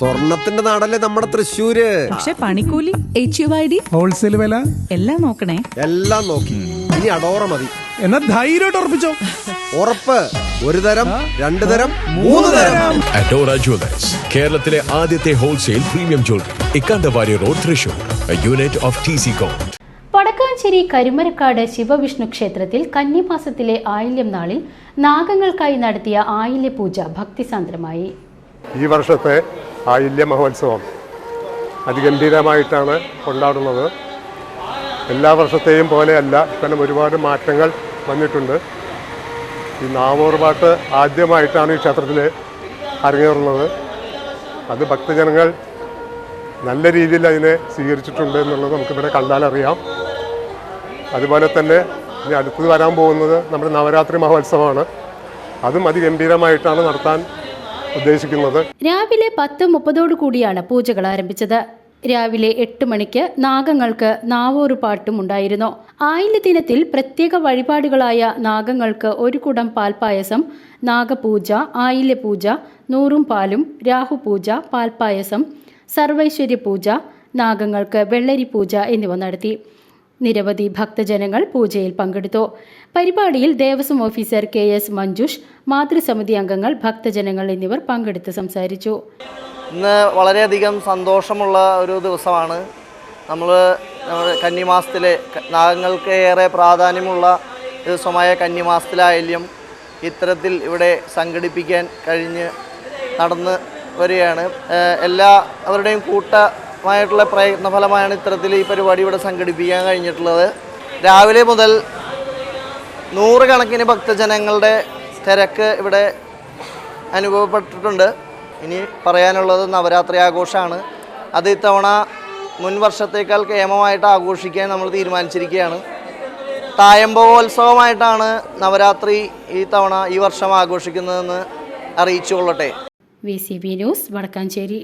സ്വർണത്തിന്റെ നാടല്ലേ നമ്മുടെ തൃശ്ശൂര്? പക്ഷെ പണിക്കൂലി H U I D wholesale വില? എല്ലാം നോക്കണേ. എല്ലാം നോക്കി. ഇനി അടോറ മതി. എന്നാ ധൈര്യമായിട്ട് ഉറപ്പിച്ചോ? ഉറപ്പ്. ഒരു തരം രണ്ടു തരം മൂന്ന് തരം. അഡോറ ജ്വല്ലേഴ്സ് കേരളത്തിലെ ആദ്യത്തെ wholesale premium jewellery Ikkandawarrier road Thrissur unit of T C com Vadakkanchery Karumarakkad Shivavishnu ക്ഷേത്രത്തിൽ കന്നിമാസത്തിലെ ആയില്യം നാളിൽ നാഗങ്ങൾക്കായി നടത്തിയ ആയില്യ പൂജ ഭക്തിസാന്ദ്രമായി. ഈ വർഷത്തെ ആയില്യ മഹോത്സവം. അതിഗംഭീരമായിട്ടാണ് കൊണ്ടാടുന്നത്. എല്ലാ വർഷത്തെയും പോലെയല്ല ഇത്തരം ഒരുപാട് മാറ്റങ്ങൾ വന്നിട്ടുണ്ട്. ഈ നാവോർപാട്ട് ആദ്യമായിട്ടാണ് ഈ ക്ഷേത്രത്തിൽ അരങ്ങേറുന്നത്. അത് ഭക്തജനങ്ങൾ നല്ല രീതിയിൽ അതിനെ സ്വീകരിച്ചിട്ടുണ്ട് എന്നുള്ളത് നമുക്കിവിടെ കണ്ടാലറിയാം അതുപോലെ തന്നെ ഇനി അടുത്ത് വരാൻ പോകുന്നത് നമ്മുടെ നവരാത്രി മഹോത്സവമാണ്. അതും അതിഗംഭീരമായിട്ടാണ് നടത്താൻ ഉദ്ദേശിക്കുന്നത്? രാവിലെ പത്ത് മുപ്പതോടു കൂടിയാണ് പൂജകൾ ആരംഭിച്ചത്. രാവിലെ എട്ട് മണിക്ക് നാഗങ്ങൾക്ക് നാവോറുപാട്ടും ഉണ്ടായിരുന്നു. ആയില്യ ദിനത്തിൽ പ്രത്യേക വഴിപാടുകളായ നാഗങ്ങൾക്ക് ഒരു കുടം പാൽപ്പായസം നാഗപൂജ ആയില്യ പൂജ നൂറും പാലും രാഹുപൂജ പാൽപ്പായസം സർവൈശ്വര്യ പൂജ നാഗങ്ങൾക്ക് വെള്ളരി പൂജ എന്നിവ നടത്തി. നിരവധി ഭക്തജനങ്ങൾ പൂജയിൽ പങ്കെടുത്തു. പരിപാടിയിൽ Devaswom officer K S Manjush മാതൃസമിതി അംഗങ്ങൾ ഭക്തജനങ്ങൾ എന്നിവർ പങ്കെടുത്ത് സംസാരിച്ചു. ഇന്ന് വളരെയധികം സന്തോഷമുള്ള ഒരു ദിവസമാണ്. നമ്മൾ കന്നിമാസത്തിലെ നാഗങ്ങൾക്ക് ഏറെ പ്രാധാന്യമുള്ള ദിവസമായ കന്നിമാസത്തിലായാലും ഇത്തരത്തിൽ ഇവിടെ സംഘടിപ്പിക്കാൻ കഴിഞ്ഞ് നടന്ന് വരികയാണ്. എല്ലാ അവരുടെയും കൂട്ടമായിട്ടുള്ള പ്രയത്നഫലമായാണ് ഇത്തരത്തിൽ ഈ പരിപാടി ഇവിടെ സംഘടിപ്പിക്കാൻ കഴിഞ്ഞിട്ടുള്ളത്. രാവിലെ മുതൽ നൂറുകണക്കിന് ഭക്തജനങ്ങളുടെ തിരക്ക് ഇവിടെ അനുഭവപ്പെട്ടിട്ടുണ്ട്. ഇനി പറയാനുള്ളത് നവരാത്രി ആഘോഷമാണ്. അത് ഇത്തവണ മുൻ വർഷത്തേക്കാൾ കേമമായിട്ട് ആഘോഷിക്കാൻ നമ്മൾ തീരുമാനിച്ചിരിക്കുകയാണ്. തായമ്പോത്സവമായിട്ടാണ് നവരാത്രി ഈ തവണ ഈ വർഷം ആഘോഷിക്കുന്നതെന്ന് അറിയിച്ചു കൊള്ളട്ടെ V C B news Vadakkanchery.